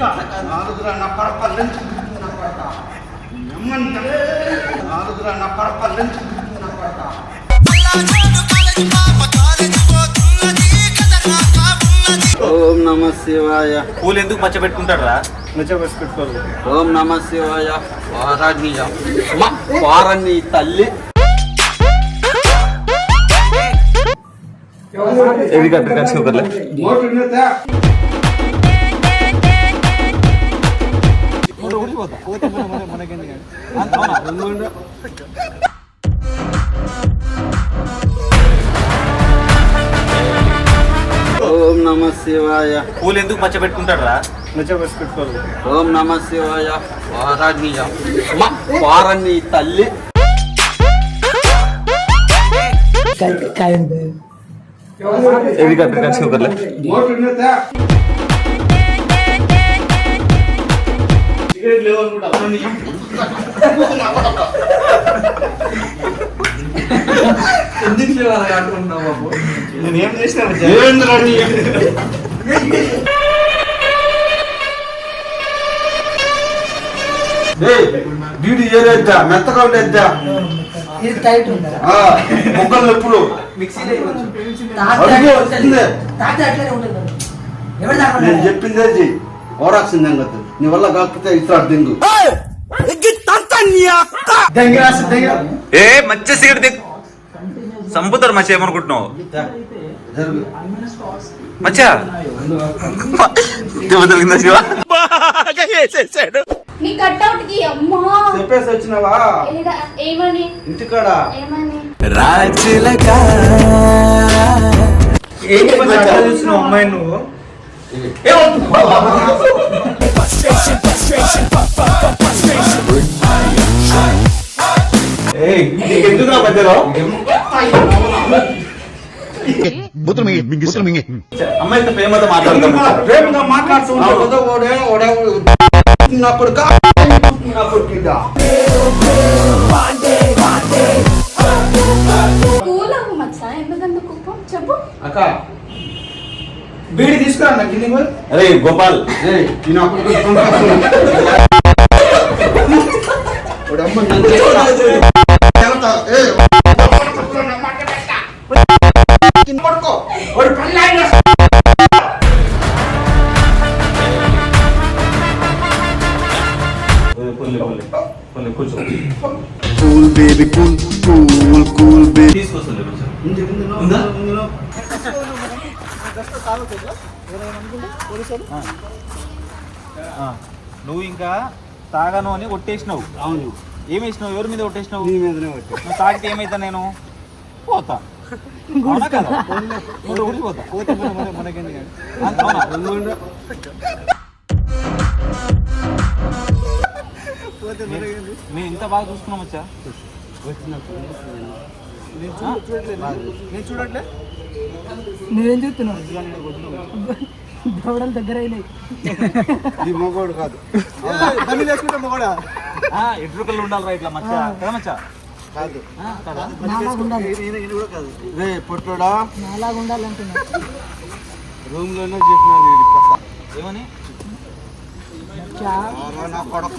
నాలుగురా నా పరప లంచ్ నా కొడక నమ్మంటే నాలుగురా నా పరప లంచ్ నా కొడక ఓం నమ శివాయ. పూలు ఎందుకు మచ్చ పెట్టుకుంటాడు రా ఓం నమ శివాయ. వారాణ్య వారాణి తల్లి. ఏది కట్టు కలిసి ఓం నమ శివాయ. పూలు ఎందుకు మచ్చ పెట్టుకుంటాడు రా ఓం నమ శివాయ. వారాణ్య వారాణి తల్లి. ఏది కట్టు కలిసి ఒకర్లే మోటు ఉన్నదా సిగరెట్ లేవనుకుంటా. ఎందుకు శివాలయ అనుకుంటున్నావు బాబు? నేను ఏం చేసిన ఏంద్రా నీ డ్యూటీ చేయలేద్దా మెత్తగా ఉండేద్దా? ఇది టైట్ ఉందా? మొక్కలు నొప్పులు. నేను చెప్పిందే చెయ్యి ఓరాక్సింది సంగతి నీ వల్ల కాకపోతే ఇస్తాడు దెంగు. ఏ మచ్చ సిగరెట్ దిక్కు సంపుతారు మచ్చ ఏమనుకుంటున్నావు మచ్చ? దెబ్బ తగిలిందా శివ? నీ కట్అవుట్కి అమ్మా! చెప్పేసి వచ్చినావా? ఏమని? ఇంటికాడ. ఏమని? ఏంటి చూసిన అమ్మాయి నువ్వు? ఓడే ఉన్నప్పుడు కా ఉన్నప్పుడు కింద. కూల్ అవ్వు మచ్చ ఎందుకంత కోపం చెప్పు అక్క బీడి తీసుకురా నాకు కింద పోయి. అరే గోపాల్ ఏయ్, నేను అప్పుడు కొంచెం పంపిస్తున్నాను. వాడు అమ్మ నన్ను చేస్తాడు. వెళ్తా. ఏయ్, కింద పడుకో. వాడు పళ్ళు ఆయన. కొన్ని కూర్చో Cool baby, cool, cool, cool baby. తీసుకొస్తుంది కొంచెం ఉంది, నువ్వు ఇంకా తాగను అని కొట్టేసినావు. అవును. ఏం వేసినావు? ఎవరి మీద కొట్టేసినావు? నీ మీదనే వచ్చా నువ్వు తాగితే ఏమైతా నేను? పోతా. అవునా? మేము- మేము ఇంత బాగా చూసుకున్నాం వచ్చా? నువ్వేం చూస్తున్నావు? దవడలు దగ్గర అయినాయి. మగోడు కాదు. ఎట్రుకలు ఉండాలి రా ఇట్లా మచ్చ. కదా మచ్చ? కాదు. ఆ, కదా? నాలాగా ఉండాలి. రే పొట్టోడా? నాలాగా ఉండాలి అంటున్నా రూమ్లోనే చెప్పినాను ఏమని? నా కొడుకు.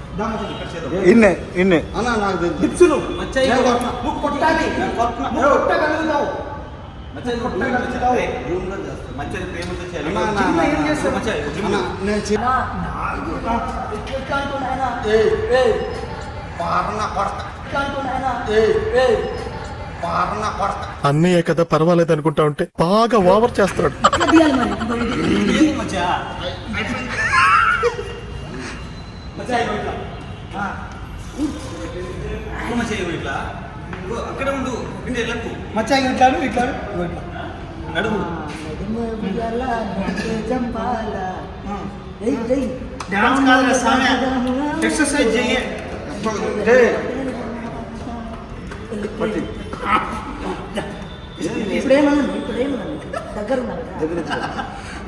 ఇన్నే ఇన్నే. అన్న నాకు తెలుసు. నువ్వు కొట్టాలి కొట్టగలుగుతావు అన్నయ్య కదా పర్వాలేదు అనుకుంటా ఉంటే బాగా ఓవర్ చేస్తాడు. ఇట్లా. ఇట్లా. అక్కడే ఉండు. వెళ్ళకు మచ్చా ఇట్లాను ఇగో ఇట్లా నడువు. డాన్స్ కాదురా స్వామి ఎక్సర్సైజ్ చెయ్యి. పట్టి. ఇప్పుడేమన్నాను ఇప్పుడేమన్నాను దగ్గర. దగ్గర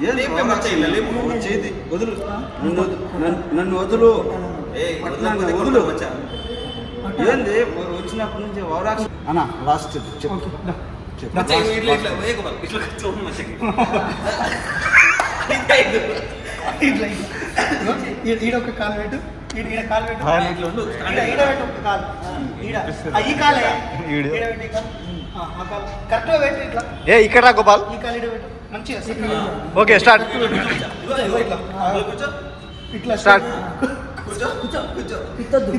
చేతి వదులు. నన్ను వదు- నన్ను- వదులు. వదులు. ఏంది? వచ్చినప్పటి నుంచి వరాక్ష అన్న లాస్ట్ చెప్పు. చెప్పు. మచ్చా, ఇట్లా, ఇట్లా, ఇట్లా, వేగ బాగా, ఇట్లా చూడు మచ్చకి. ఇంకా ఇది. ఇట్లా, ఇట్లా. ఈడ- ఈడ ఒక కాలు పెట్టు. ఈడ ఈడ కాలు పెట్టు. ఆ, ఇట్లా ఉండు. ఈడ ఈడ పెట్టు ఒక కాలు. ఈడ. ఆ, ఈ కాలే. ఈడ. పెట్టు కరెక్ట్గా పెట్టు ఇట్లా. ఏ ఇక్కడ గోపాల్. ఈ కాలు ఈడ పెట్టు. Okay start. ఇట్లా. కూర్చో. స్టార్ట్. కూర్చో, కూర్చో, కూర్చో. ఇత్తొద్దు.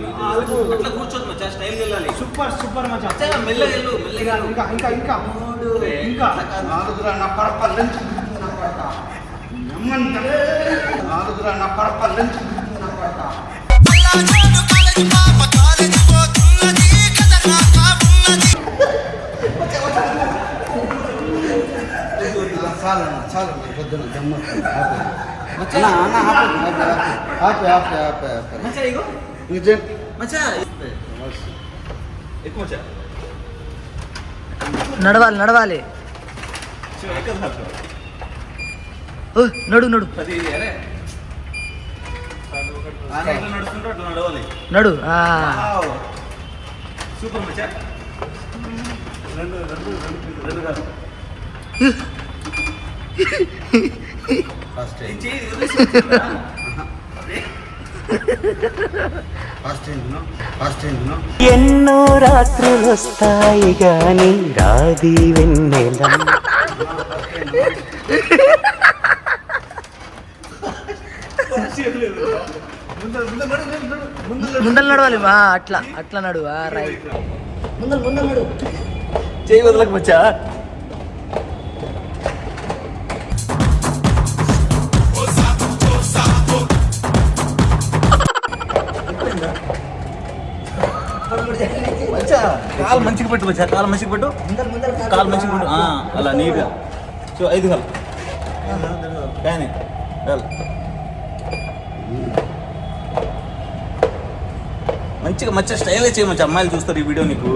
వస్తుంది. అట్లా కూర్చోదు మచ్చా స్టైల్ వెళ్ళాలి. సూపర్ సూపర్ మచ్చా. మెల్లగా వెళ్ళు మెల్లగా. ఇంకా ఇంకా ఇంకా మూడు ఇంకా. నాలుగురా నా కొడక లంచ్. నా నమ్మంటే నాలుగురా నా నా పొద్దున ఆపు, ఆపు, ఆపు, ఆపు, ఆపు, ఆపు. నిజం మచ్చా. ఎక్కువ మచ్చా. నడవాలి నడవాలి నడు నడు నడు. సూపర్ మచ్చా రెండు రెండు రెండు రెండు కాదు ఫస్ట్ ఇది చేయి, వదిలేసి. అదే. ఫస్ట్ ఏంటినో ఫస్ట్ ఏంటినో ఎన్నో రాత్రులు వస్తాయి గాని రాది వెన్నెల. ముందర నడవాలి ఆ, అట్లా అట్లా నడు ఆ, రైట్. ముందర ముందర నడు. చేయి వదలకు కాలు మంచిగా పెట్టు మచ్చా కాలు మంచిగా పెట్టు. కాలు మంచిగా పెట్టు. ఆ, అలా నీట్గా. సో ఐదు కాలు కానీ. మంచిగా మంచిగా స్టైల్గా చేయ మంచి అమ్మాయిలు చూస్తారు ఈ వీడియో నీకు.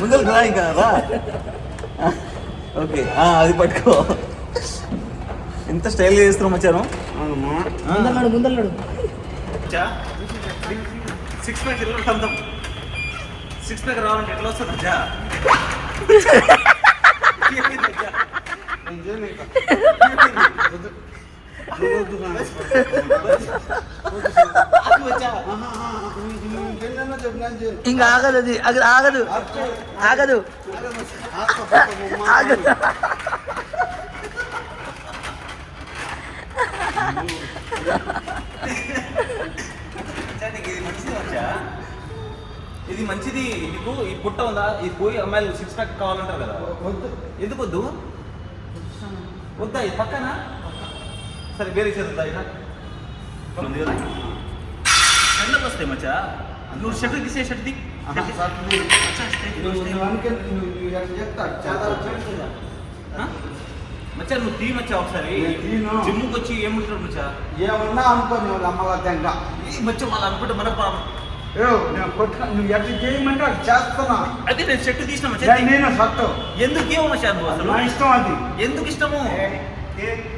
ముందర రా ఇంకా రా. ఓకే ఆ, అది పట్టుకో. ఎంత స్టైల్గా చేస్తున్నావు మచ్చాను ముందర నడు సిక్స్ వెళ్ళి సిక్స్ ప్యాక్ రావాలంటే ఎట్లా వస్తుంది మచ్చా ఇంకా ఆగదు అది అది ఆగదు. ఆగదు. ఆగదు. ఈ పుట్ట ఉందా? ఇది పోయి అమ్మాయిలు సిక్స్ ప్యాక్ కావాలంటారు కదా. ఎందుకు వద్దు? వద్దా? ఇది పక్కన? సరే వేరే చేద్దా ఇక ఉంది కదా? ఎండకు వస్తాయి మచ్చా. నువ్వు షర్ట్ తీసే షర్ట్ తీ మచ్చా నువ్వు తీ మచ్చా ఒకసారి. జిమ్కి వచ్చి ఏముంటారు మచ్చా? ఏమన్నా అనుకోని వాళ్ళ తెంగ. ఈ మచ్చా వాళ్ళు అనుకుంటే మన ప్రాబ్లం నువ్వు ఎట్లా చేయమంటే అది చేస్తున్నా. అయితే నేను షర్ట్ తీసిన నేను సత్తు. ఎందుకు ఏమో మచ్చా నువ్వు అసలు? నా ఇష్టం అది. ఎందుకు ఇష్టము? ఏ-